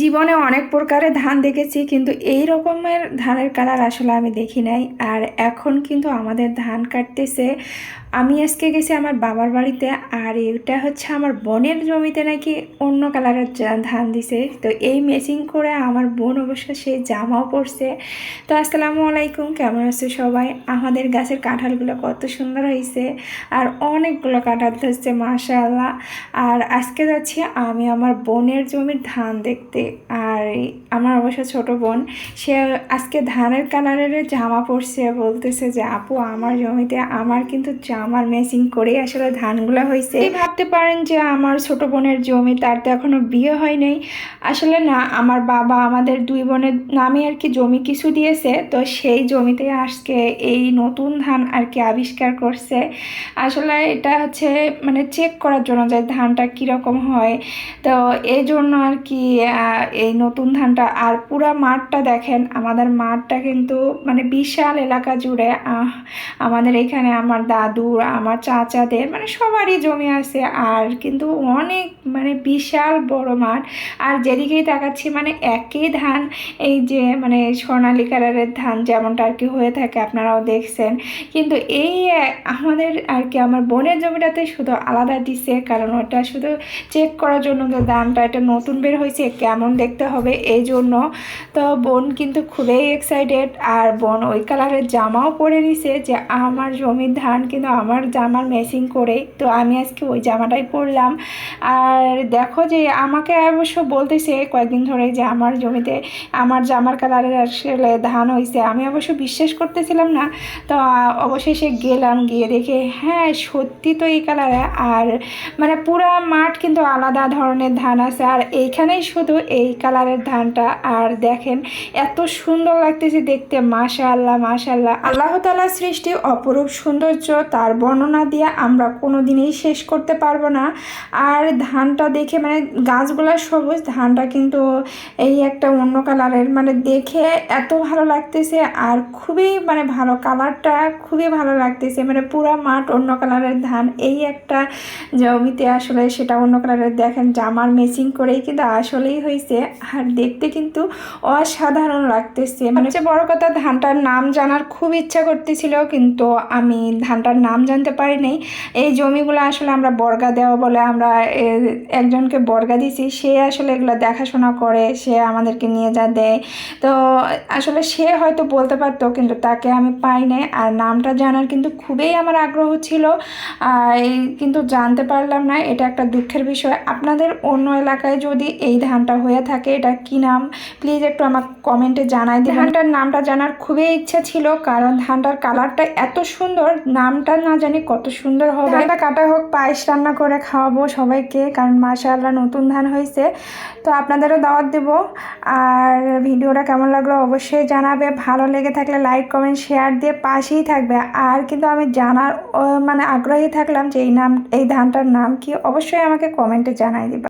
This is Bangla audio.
জীবনে অনেক প্রকারের ধান দেখেছি, কিন্তু এই রকমের ধানের কালার আসলে আমি দেখি নাই। আর এখন কিন্তু আমাদের ধান কাটতেছে। আমি আজকে গেছি আমার বাবার বাড়িতে, আর এটা হচ্ছে আমার বোনের জমিতে নাকি অন্য কালারের ধান দিছে। তো এই ম্যাচিং করে আমার বোন অবশ্য সেই জামাও পরছে। তো আসসালামু আলাইকুম, কেমন আছে সবাই? আমাদের গাছের কাঁঠালগুলো কত সুন্দর হয়েছে, আর অনেকগুলো কাঁঠাল ধরছে, মাশাআল্লাহ। আর আজকে যাচ্ছি আমি আমার বোনের জমির ধান দেখতে। আর আমার অবশ্য ছোট বোন, সে আজকে ধানের কালারের জামা পরছে, বলতেছে যে, আপু, আমার জমিতে আমার কিন্তু জামার ম্যাচিং করেই আসলে ধানগুলো হয়েছে ভাবতে পারেন যে, আমার ছোট বোনের জমি তার তো এখনও বিয়ে হয় নাই। আসলে না, আমার বাবা আমাদের দুই বোনের নামে আর কি জমি কিছু দিয়েছে, তো সেই জমিতে আজকে এই নতুন ধান আর কি আবিষ্কার করছে। আসলে এটা হচ্ছে মানে চেক করার জন্য যে ধানটা কীরকম হয়। তো এই জন্য আর কি এই নতুন ধানটা আর পুরা মাঠটা দেখেন, আমাদের মাঠটা কিন্তু মানে বিশাল এলাকা জুড়ে আমাদের এখানে আমার দাদু, আমার চাচাদের মানে সবারই জমি আছে আর কিন্তু অনেক মানে বিশাল বড় মাঠ। আর যেদিকেই তাকাচ্ছি মানে একই ধান, এই যে মানে সোনালি কালারের ধান যেমনটা আর কি হয়ে থাকে আপনারাও দেখছেন। কিন্তু এই আমাদের আর কি আমার বোনের জমিটাতে শুধু আলাদা দিছে, কারণ ওটা শুধু চেক করার জন্য যে ধানটা এটা নতুন বের হয়েছে, কেমন দেখতে হবে এই জন্য। তো বোন কিন্তু খুবই এক্সাইটেড আর বোন ওই কালারের জামাও পরে নিছে যে আমার জমির ধান কিন্তু আমার জামার ম্যাচিং করে তো আমি আজকে ওই জামাটাই পরলাম। আর দেখো যে আমাকে অবশ্য বলতেছে কয়েকদিন ধরে যে আমার জমিতে আমার জামার কালারের আসলে ধান হয়েছে আমি অবশ্য বিশ্বাস করতেছিলাম না। তো অবশেষে গেলাম, গিয়ে দেখে হ্যাঁ সত্যি তো এই কালারে। আর মানে পুরা মাঠ কিন্তু আলাদা ধরনের ধান আছে। আর এইখানেই শুধু এই কালারের ধানটা। আর দেখেন, এত সুন্দর লাগতেছে দেখতে। মাশা আল্লাহ মাশা আল্লাহ আল্লাহ তালার সৃষ্টি অপরূপ সৌন্দর্য, তার বর্ণনা দিয়ে আমরা কোনোদিনই শেষ করতে পারব না। আর ধানটা দেখে মানে গাছগুলা সবুজ, ধানটা কিন্তু এই একটা অন্য কালারের মানে দেখে এত ভালো লাগতেছে। আর খুবই মানে ভালো কালারটা খুবই ভালো লাগতেছে। মানে পুরা মাঠ অন্য কালারের ধান। এই একটা জমিতে আসলে সেটা অন্য কালারের, দেখেন, জামার ম্যাচিং করেই কিন্তু আসলেই হয়েছে, আর দেখতে কিন্তু অসাধারণ লাগতেছে। মানে হচ্ছে বড় কথা, ধানটার নাম জানার খুব ইচ্ছা করতেছিল, কিন্তু আমি ধানটার নাম জানতে পারি নাই। এই জমিগুলো আসলে আমরা বর্গা দেওয়া বলে আমরা একজনকে বর্গা দিছি। সে আসলে এগুলো দেখাশোনা করে, সে আমাদেরকে নিয়ে যা দেয়। তো আসলে সে হয়তো বলতে পারতো, কিন্তু তাকে আমি পাই নাই। আর নামটা জানার কিন্তু খুবই আমার আগ্রহ ছিল। কিন্তু জানতে পারলাম না, এটা একটা দুঃখের বিষয়। আপনাদের অন্য এলাকায় যদি এই ধানটা হয়ে থাকে, এটা কি নাম? প্লিজ একটু আমার কমেন্টে জানাই দিন ধানটার নামটা জানার খুবই ইচ্ছা ছিল, কারণ ধানটার কালারটা এত সুন্দর, নামটা না জানি কত সুন্দর হবে। ধানটা কাটা হোক, পায়েস রান্না করে খাওয়াবো সবাইকে, কারণ মাশাআল্লাহ নতুন ধান হয়েছে। তো আপনাদেরও দাওয়াত দেব। আর ভিডিওটা কেমন লাগল অবশ্যই জানাবে। ভালো লেগে থাকলে লাইক কমেন্ট শেয়ার দিয়ে পাশেই থাকবে। আর কিন্তু আমি জানার মানে আগ্রহী থাকলাম যে এই নাম, এই ধানটার নাম কি, অবশ্যই আমাকে কমেন্টে জানাই দিবা।